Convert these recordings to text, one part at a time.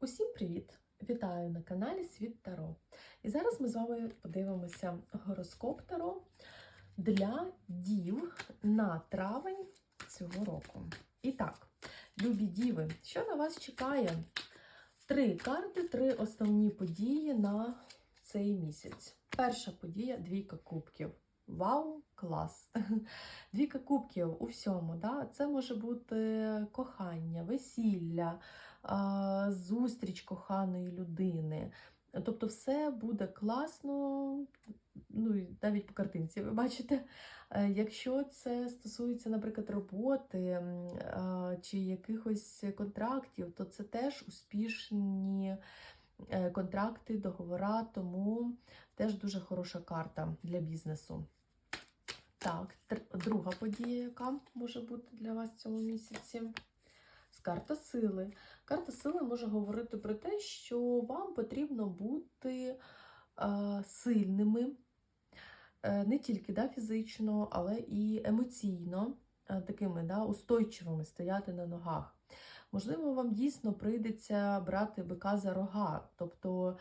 Усім привіт! Вітаю на каналі Світ Таро. І зараз ми з вами подивимося гороскоп Таро для дів на травень цього року. І так, любі діви, що на вас чекає? Три карти, три основні події на цей місяць. Перша подія двійка кубків. Вау, клас! Двійка кубків у всьому. Да? Це може бути кохання, весілля, зустріч коханої людини. Тобто, все буде класно, ну і навіть по картинці, ви бачите. Е, Якщо це стосується, наприклад, роботи чи якихось контрактів, то це теж успішні е, контракти, договора, тому теж дуже хороша карта для бізнесу. Так, друга подія, яка може бути для вас в цьому місяці. Карта сили. Карта сили може говорити про те, що вам потрібно бути е, сильними, е, не тільки да, фізично, але і емоційно, е, такими да, устойчивими стояти на ногах. Можливо, вам дійсно прийдеться брати бика за рога, тобто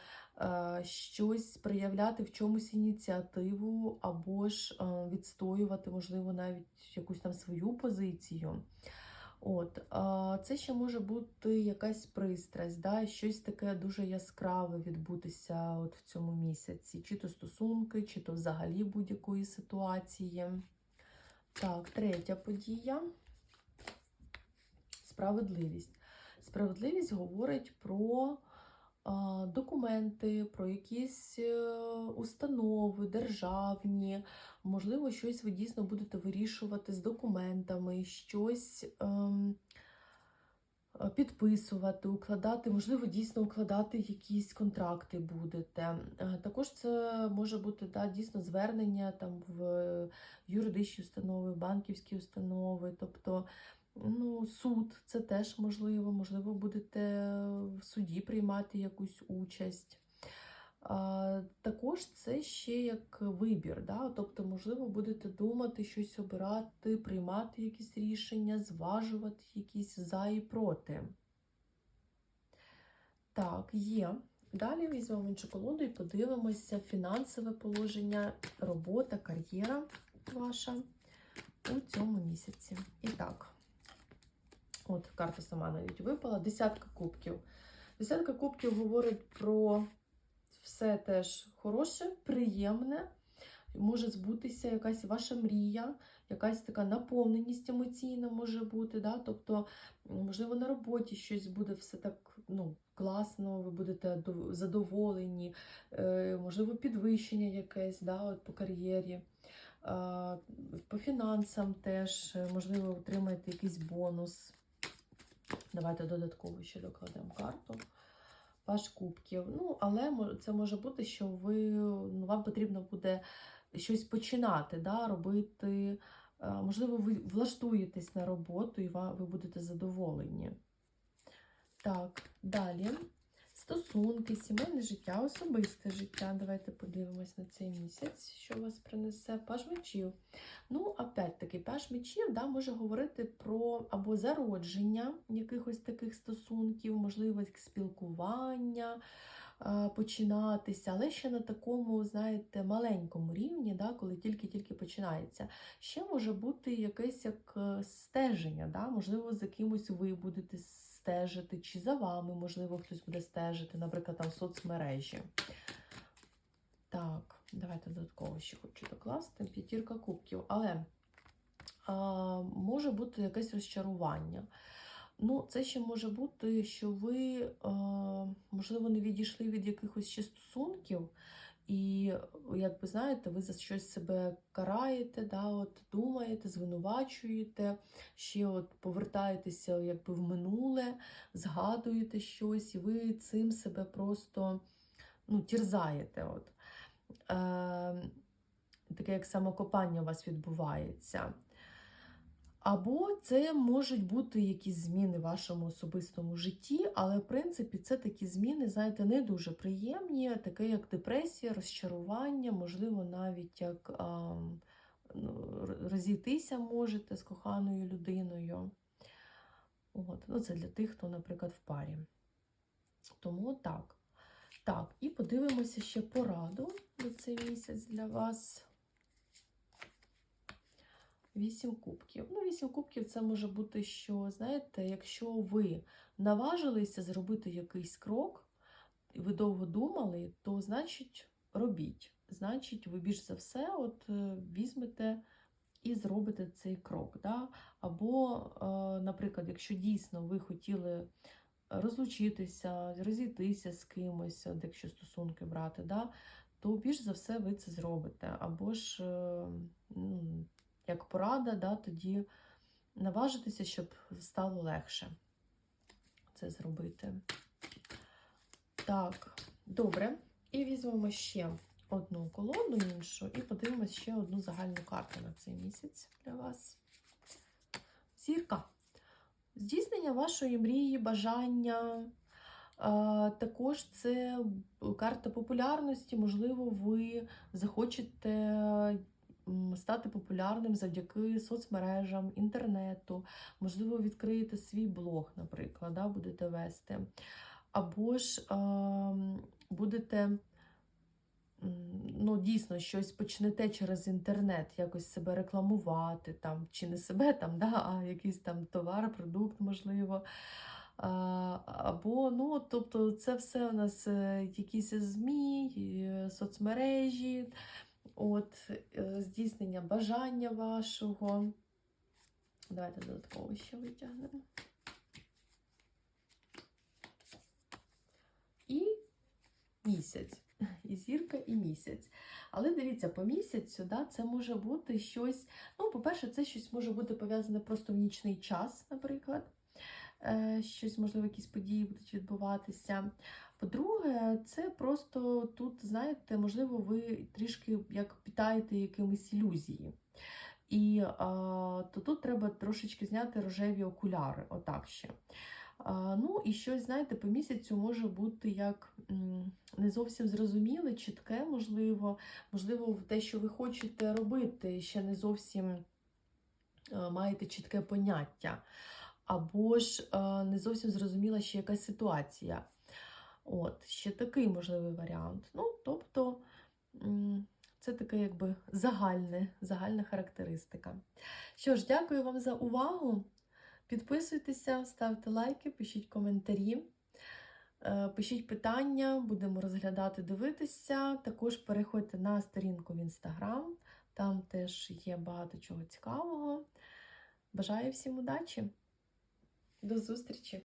щось проявляти в чомусь ініціативу, або ж відстоювати, можливо, навіть якусь там свою позицію. От, це ще може бути якась пристрасть, да, щось таке дуже яскраве відбутися от в цьому місяці, чи то стосунки, чи то взагалі будь-якої ситуації. Так, третя подія справедливість. Справедливість говорить про документи, про якісь е, установи державні. Можливо, щось ви дійсно будете вирішувати з документами, щось ем, е, підписувати, укладати, можливо, дійсно укладати якісь контракти будете. Е, Також це може бути да, дійсно звернення там в юридичні установи, в банківські установи, тобто. Ну, суд це теж можливо, можливо, будете в суді приймати якусь участь. Також це ще як вибір, да? тобто, можливо, будете думати щось обирати, приймати якісь рішення, зважувати якісь за і проти. Так, є. Далі візьмемо іншу колоду і подивимося фінансове положення, робота, кар'єра ваша у цьому місяці. І так. От карта сама навіть випала. Десятка кубків. Десятка кубків говорить про все теж хороше, приємне. Може збутися якась ваша мрія, якась така наповненість емоційна може бути. Да? Тобто, можливо, на роботі щось буде все так ну, класно, ви будете задоволені, е, можливо, підвищення якесь да, от по кар'єрі. По фінансам теж, е, можливо, отримаєте якийсь бонус. Давайте додатково ще докладемо карту. Ваш кубків. Ну, але це може бути, що ви, ну, вам потрібно буде щось починати, да, робити. Е, Можливо, ви влаштуєтесь на роботу і ви будете задоволені. Так, далі. Стосунки, сімейне життя, особисте життя. Давайте подивимось на цей місяць, що вас принесе. Паж мечів. Ну, опять-таки, паж мечів да, може говорити про або зародження якихось таких стосунків, можливо, спілкування починатися, але ще на такому, знаєте, маленькому рівні, да, коли тільки-тільки починається. Ще може бути якесь як е, стеження, да, можливо, за кимось ви будете стежити, чи за вами, можливо, хтось буде стежити, наприклад, там соцмережі. Так, давайте додатково ще хочу докласти. П'ятірка кубків. Але а, може бути якесь розчарування. Ну, це ще може бути, що ви, а, можливо, не відійшли від якихось ще стосунків, і, як ви знаєте, ви за щось себе караєте, да, от, думаєте, звинувачуєте, ще от повертаєтеся якби в минуле, згадуєте щось, і ви цим себе просто ну, тірзаєте. От. Е, таке як самокопання у вас відбувається. Або це можуть бути якісь зміни в вашому особистому житті, але в принципі це такі зміни, знаєте, не дуже приємні, таке як депресія, розчарування, можливо, навіть як а, ну, розійтися можете з коханою людиною. От. Ну, це для тих, хто, наприклад, в парі. Тому так. Так, і подивимося ще пораду на цей місяць для вас. Вісім кубків. Ну, вісім кубків це може бути, що, знаєте, якщо ви наважилися зробити якийсь крок, і ви довго думали, то значить робіть. Значить, ви більш за все от, е, візьмете і зробите цей крок. Да? Або, е, наприклад, якщо дійсно ви хотіли розлучитися, розійтися з кимось, якщо стосунки брати, да? то більш за все ви це зробите. Або ж, е, як порада, да, тоді наважитися, щоб стало легше це зробити. Так, добре. І візьмемо ще одну колоду іншу і подивимося ще одну загальну карту на цей місяць для вас. Зірка. Здійснення вашої мрії, бажання. Також це карта популярності. Можливо, ви захочете стати популярним завдяки соцмережам, інтернету. Можливо, відкриєте свій блог, наприклад, да, будете вести. Або ж а, будете ну, дійсно щось почнете через інтернет, якось себе рекламувати, там, чи не себе, там, да, а якийсь там товар, продукт, можливо. Або, ну, тобто, це все у нас е, якісь ЗМІ, е, соцмережі, от, е, здійснення бажання вашого. Давайте додатково ще витягнемо. І місяць. І зірка, і місяць. Але дивіться, по місяцю да, це може бути щось. Ну, по-перше, це щось може бути пов'язане просто в нічний час, наприклад. Е, Щось, можливо, якісь події будуть відбуватися. По-друге, це просто тут, знаєте, можливо, ви трішки як питаєте якимись ілюзії. І а, то тут треба трошечки зняти рожеві окуляри, отак ще. А, ну і щось, знаєте, по місяцю може бути як не зовсім зрозуміле, чітке, можливо, можливо, те, що ви хочете робити, ще не зовсім маєте чітке поняття. Або ж е, не зовсім зрозуміла ще якась ситуація. От, ще такий можливий варіант. Ну, тобто, це така якби загальне, загальна характеристика. Що ж, дякую вам за увагу. Підписуйтеся, ставте лайки, пишіть коментарі, е, пишіть питання, будемо розглядати, дивитися. Також переходьте на сторінку в інстаграм, там теж є багато чого цікавого. Бажаю всім удачі! До зустрічі!